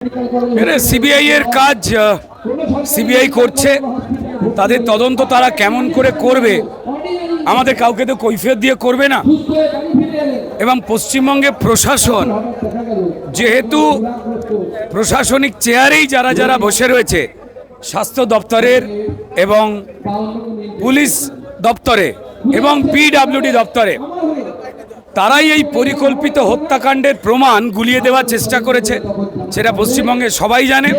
এরে সিবিআই এর কাজ সিবিআই করছে। তাদের তদন্ত তারা কেমন করে করবে, আমাদের কাউকে তো কৈফিয়ত দিয়ে করবে না। এবং পশ্চিমবঙ্গে প্রশাসন, যেহেতু প্রশাসনিক চেয়ারেই যারা যারা বসে রয়েছে, স্বাস্থ্য দপ্তরের এবং পুলিশ দপ্তরে এবং পিডাব্লিউডি দপ্তরে তারাই এই পরিকল্পিত হত্যাকাণ্ডের প্রমাণ গুলিয়ে দেওয়ার চেষ্টা করেছে। সেটা পশ্চিমবঙ্গে সবাই জানে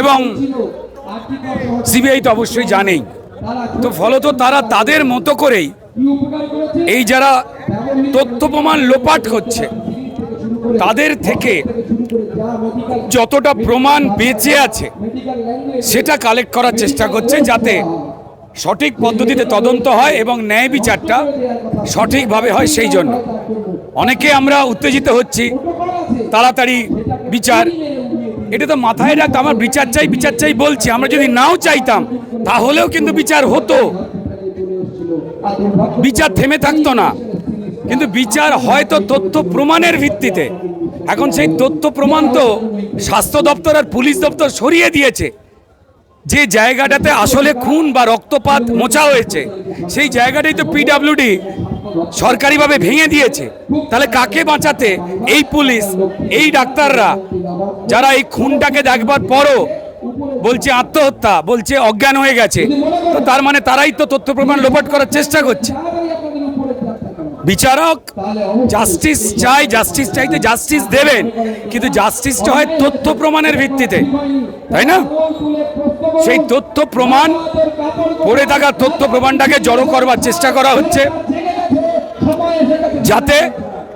এবং সিবিআই তো অবশ্যই জানেই। তো ফলত তারা তাদের মতো করেই এই যারা তথ্য প্রমাণ লোপাট করছে, তাদের থেকে যতটা প্রমাণ বেঁচে আছে, সেটা কালেক্ট করার চেষ্টা করছে যাতে সঠিক পদ্ধতিতে তদন্ত হয় এবং ন্যায় বিচারটা সঠিকভাবে হয় সেই জন্য। অনেকে আমরা উত্তেজিত হচ্ছি, তাড়াতাড়ি বিচার। এটা তো মাথায় রাখতে আমার বিচার চাই বিচার চাই বলছি। আমরা যদি নাও চাইতাম, তাহলেও কিন্তু বিচার হতো। বিচার থেমে থাকতো না। কিন্তু বিচার হয়তো তথ্য প্রমাণের ভিত্তিতে। এখন সেই তথ্য প্রমাণ তো স্বাস্থ্য দপ্তর আর পুলিশ দপ্তর সরিয়ে দিয়েছে। যে জায়গাটাতে আসলে খুন বা রক্তপাত মোচা হয়েছে, সেই জায়গাটাই তো পিডাব্লিউডি সরকারিভাবে ভেঙে দিয়েছে। তাহলে কাকে বাঁচাতে এই পুলিশ, এই ডাক্তাররা, যারা এই খুনটাকে দেখবার পরও বলছে আত্মহত্যা, বলছে অজ্ঞান হয়ে গেছে, তো তার মানে তারাই তো তথ্য প্রমাণ লোপাট করার চেষ্টা করছে। বিচারক জাস্টিস চাই জাস্টিস চাইতে জাস্টিস দেবেন কিন্তু জাস্টিসটা হয় তথ্য প্রমাণের ভিত্তিতে তাই না? সেই তথ্য প্রমাণ পড়ে থাকা তথ্য প্রমাণটাকে জড়ো করবার চেষ্টা করা হচ্ছে যাতে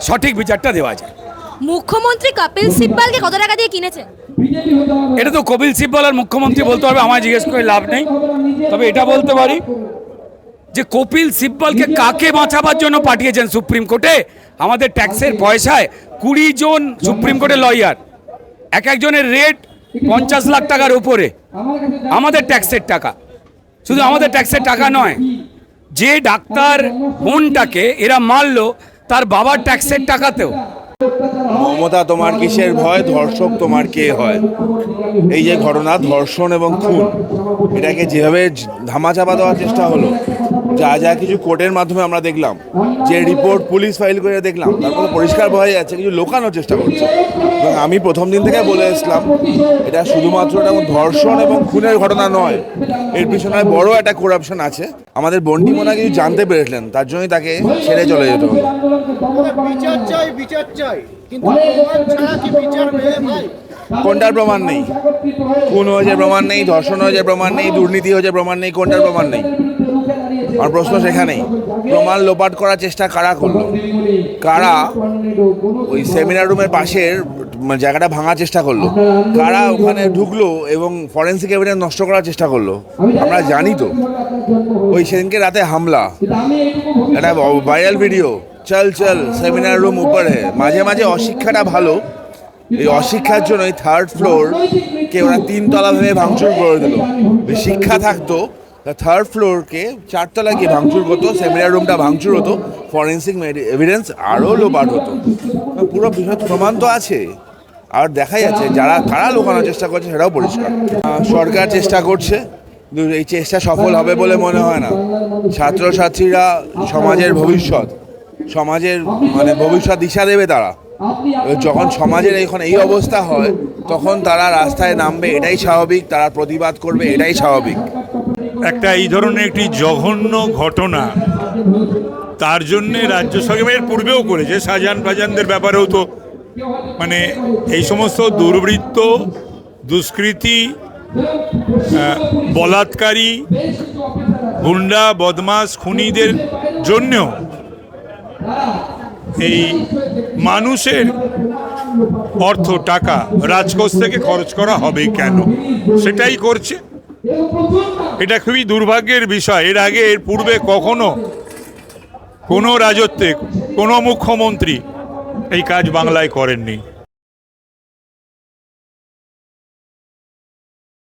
সঠিক বিচারটা দেওয়া যায়। মুখ্যমন্ত্রী কপিল সিব্বালকে কত টাকা দিয়ে কিনেছেন এটা তো কপিল সিব্বাল আর মুখ্যমন্ত্রী বলতে পারবে আমায় জিজ্ঞেস করে লাভ নেই তবে এটা বলতে পারি যে কপিল সিব্বলকে কাকে বাঁচাবার জন্য পাঠিয়েছেন সুপ্রিম কোর্টে? আমাদের ট্যাক্সের পয়সায় কুড়ি জন সুপ্রিম কোর্টের লয়ার। এক একজনের রেট পঞ্চাশ লাখ টাকার উপরে। আমাদের ট্যাক্সের টাকা। শুধু আমাদের ট্যাক্সের টাকা নয় যে ডাক্তার বোনটাকে এরা মারলো তার বাবার ট্যাক্সের টাকাতেও। মমতা তোমার কিসের ভয়? ধর্ষক তোমার কে হয়? এই যে ঘটনা ধর্ষণ এবং খুন এটাকে যেভাবে ধামাচাপা দেওয়ার চেষ্টা হলো যা যা কিছু কোর্টের মাধ্যমে আমরা দেখলাম যে রিপোর্ট পুলিশ ফাইল করে দেখলাম তারপরে পরিষ্কার বোঝা যাচ্ছে কিছু লোকানোর চেষ্টা করছে। এবং আমি প্রথম দিন থেকে বলে এসলাম এটা শুধুমাত্র এটা ধর্ষণ এবং খুনের ঘটনা নয় এর পিছনে বড় একটা করাপশন আছে। আমাদের বন্টি মোনা কিছু জানতে পেরেছিলেন তার জন্যই তাকে ছেড়ে চলে যেতে হলো বিচার চাই বিচার চাই কিন্তু বিচার ভাই? কোনটার প্রমাণ নেই? খুন হয়েছে প্রমাণ নেই ধর্ষণ হয়েছে প্রমাণ নেই দুর্নীতি হয়েছে প্রমাণ নেই কোনটার প্রমাণ নেই? আমার প্রশ্ন সেখানেই। প্রমাণ লোপাট করার চেষ্টা কারা করল? কারা ওই সেমিনার রুমের পাশের মানে জায়গাটা ভাঙার চেষ্টা করল? কারা ওখানে ঢুকলো এবং ফরেন্সিক এভিডেন্স নষ্ট করার চেষ্টা করল? আমরা জানি তো। ওই সেদিনকে রাতে হামলা। একটা ভাইরাল ভিডিও চল চল সেমিনার রুম উপরে। মাঝে মাঝে অশিক্ষাটা ভালো। এই অশিক্ষার জন্য এই থার্ড ফ্লোর কে ওরা তিনতলা ভেবে ভাঙচুর করে দিল। শিক্ষা থাকতো। থার্ড ফ্লোরকে চারতলা গিয়ে ভাঙচুর হতো সেমিনার রুমটা ভাঙচুর হতো ফরেন্সিক এভিডেন্স আরও লোপাট হতো। পুরো বিষয় প্রমাণ তো আছে। আর দেখা যাচ্ছে যারা কারা লোকানোর চেষ্টা করছে সেটাও পরিষ্কার। সরকার চেষ্টা করছে এই চেষ্টা সফল হবে বলে মনে হয় না। ছাত্রছাত্রীরা সমাজের ভবিষ্যৎ, সমাজের মানে ভবিষ্যৎ দিশা দেবে তারা। যখন সমাজের এখন এই অবস্থা হয়, তখন তারা রাস্তায় নামবে, এটাই স্বাভাবিক, তারা প্রতিবাদ করবে, এটাই স্বাভাবিক। একটা এই ধরনের একটি জঘন্য ঘটনা। তার জন্যে রাজ্য সরকার পূর্বেও করেছে, শাহজাহান ফাজানদের ব্যাপারেও তো। মানে এই সমস্ত দুর্বৃত্ত, দুষ্কৃতি বলাৎকারী, গুন্ডা বদমাস খুনিদের জন্যেও এই মানুষের অর্থ, টাকা, রাজকোষ থেকে খরচ করা হবে কেন? সেটাই করছে। এটা খুবই দুর্ভাগ্যের বিষয়। এর আগে, এর পূর্বে কখনো কোনো রাজত্বে কোনো মুখ্যমন্ত্রী এই কাজ বাংলায় করেননি।